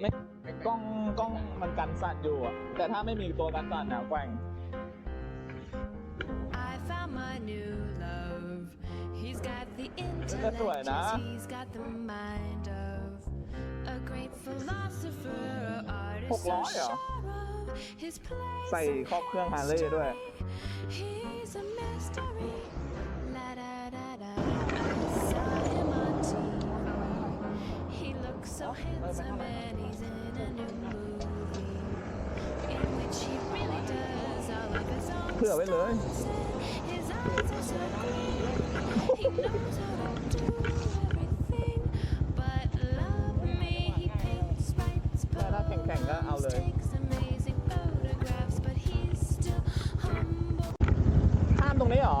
ไม่กล้องกล้องมันกันสั่นอยู่อะแต่ถ้าไม่มีตัวกันสั่นนะแกว่ง I found my new love. He's got the ก็สวยนะ intellect, he's got the mind of a great philosopher, or artist, หกร้อยเหรอ or sorrow. His place ใส่ครอบเครื่องฮาร์เลย์ด้วย He's a mystery. La da da da. I saw him on TV. He looks so handsome and เผื่อไว้เลย stunts. His eyes are so green. He knows how to do everything but love me. He paints, writes, แต่ถ้าแข่งๆก็เอา poems, เลย takes amazing photographs, but he's still humble. ข้ามตรงนี้เหรอ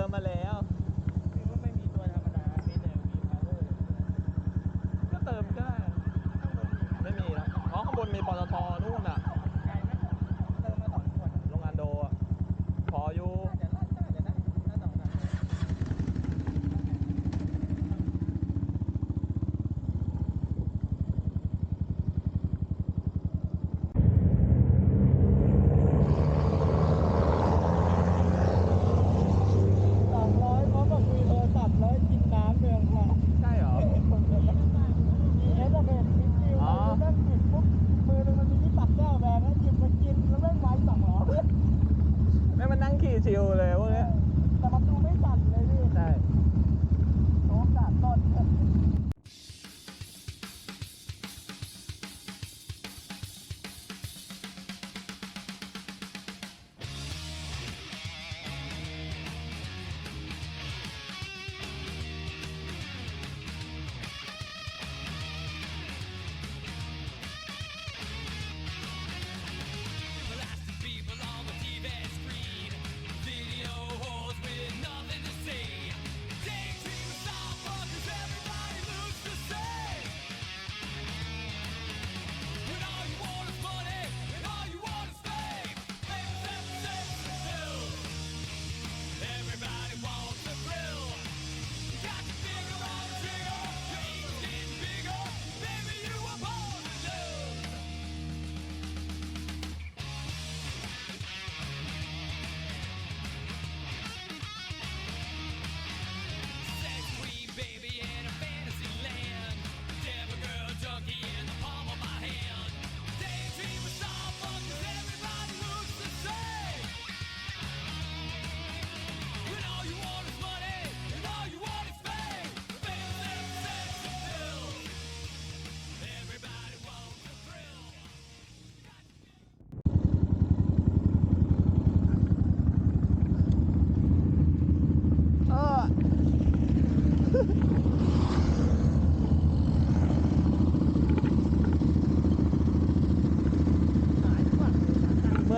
ผมเติมมาแล้วคือว่าไม่มีตัวธรรมดา มีแต่มีพาวเวอร์ก็เติมก็ได้ไม่มีแล้วอ๋อข้างบนมีปตทนู่นอะไกลไหมเติมมาสองขวดโรงงานโดอะ พออยู่เดี๋ยวน่าจะได้น่าสองสามสองร้อยพร้อมกับคุยโทรศัพท์แล้วกินน้ำเมืองค่ะ ใช่เหรอ มีเอสเอ็มมีคิว อ๋อ มันนั่งปิดปุ๊บมือหนึงมันมีที่ตักแก้วแบนแล้วหยิบมากินแล้วแม่งไว้สองล้อ แม่งมั นนั่งขี่ชิวเลยพวกเนี้ยแต่มันดูไม่สั่นเลยพี่ใช่โชว์กาดต้น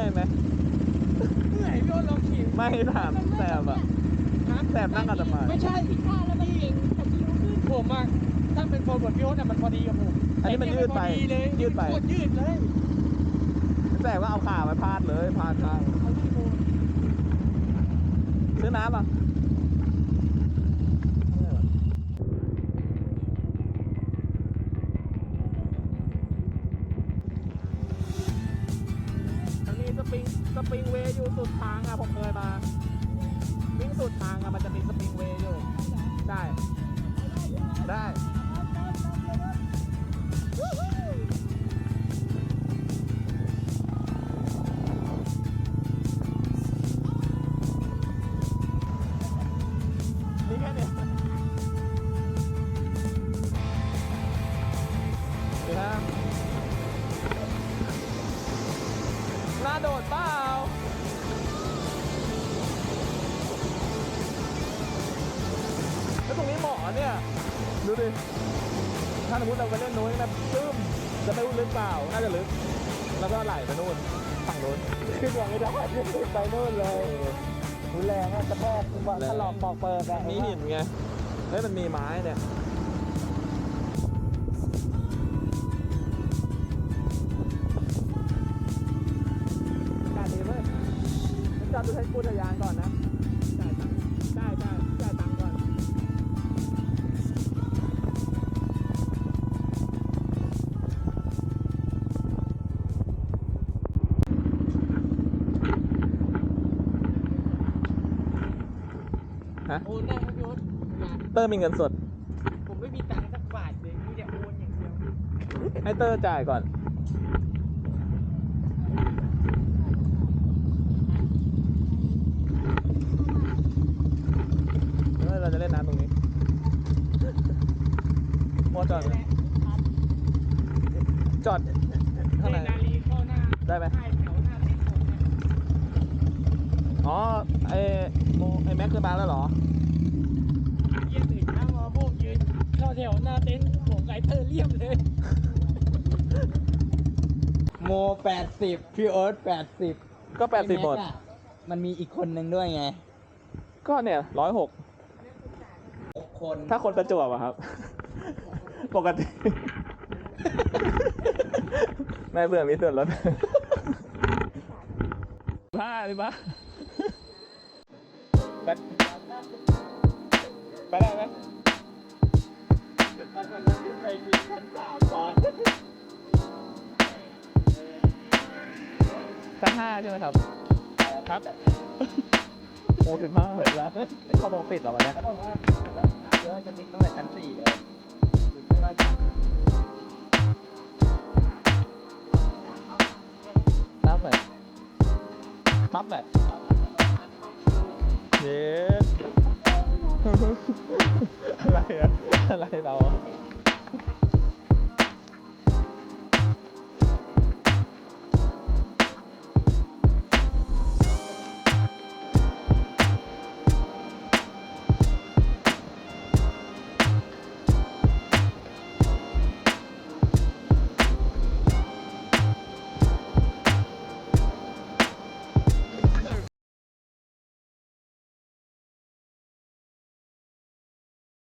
อยไหมเหนื่อยพี่อ้นลองขี่ไม่ถามแสบอะแสบนั่งกับทำไมไม่ใช่ท่าแล้วมันเก่งแต่คิวขึ้นผมอะถ้าเป็นโฟร์บทพี่โอ๊ตอะมันพอดีกับผมอันนี้มันยืดไปแต่เนี่ยมันพอเลยยืดไปโคตรยืดเลยแสบก็เอาขาไปพาดเลยพาดข้างเอาที่โฟร์ซื้อน้ำอะ ย์อยู่สุดทางอะผมเคยมา วิ่งสุดทางอะมันจะมีสปริงเวย์อยู่ ได้ ได้นี่ เหมาะเนี่ย ดูดิ ถ้าสมมติเราไปเล่นนู้นแบบซึมจะไม่รู้ลึกเปล่า น่าจะลึก แล้วก็ไหลไปนู่นฝั่งนู้นขึ้นอย่างไม่ได้ขึ้นไปนู่นเลยรุนแรงอะกระแทกบอกถลอกปอกเปิดอะมีหินไงเฮ้ยมันมีไม้เนี่ยการดีเว้ยจอดดูให้กูทะยานก่อนนะ ฮะ โอนได้ครับพี่โอ๊ตงานเตอร์มีเงินสด ผมไม่มีตังค์สักบาทเลยมีแต่โอนอย่างเดียวให้เตอร์จ่ายก่อนแล้วเราจะเล่นน้ำตรงนี้โมจอดไหมจอดข้างในนาลีเข้าหน้าได้ไหม ใช่แถวหน้าเต็นท์ผมเนี่ย อ๋อไอโมไอแม็กคือมาแล้วเหรอเยี่ยตื่นเช้ามาพวกยืนเข้าแถวหน้าเต็นท์ผมไกเตอร์เลี่ยมเลย โมแปดสิบพี่โอ๊ตแปดสิบก็แปดสิบหมด มันมีอีกคนนึงด้วยไง ก็เนี่ยร้อยหกหกคนถ้าคนประจวบอะครับ ปกติไม่เบื่อมีส่วนลดผ้าดิบ้า ไปไปได้ไหมชั้นห้าใช่ไหมครับ ครับโอ้ถึงห้าเหรอแล้วเขาบอกปิดเหรอวันเนี้ยเดี๋ยวจะติดตั้งแต่ชั้นสี่เลยนับเลยนับเลย เย็ด อะไรอะอะไรเราอะ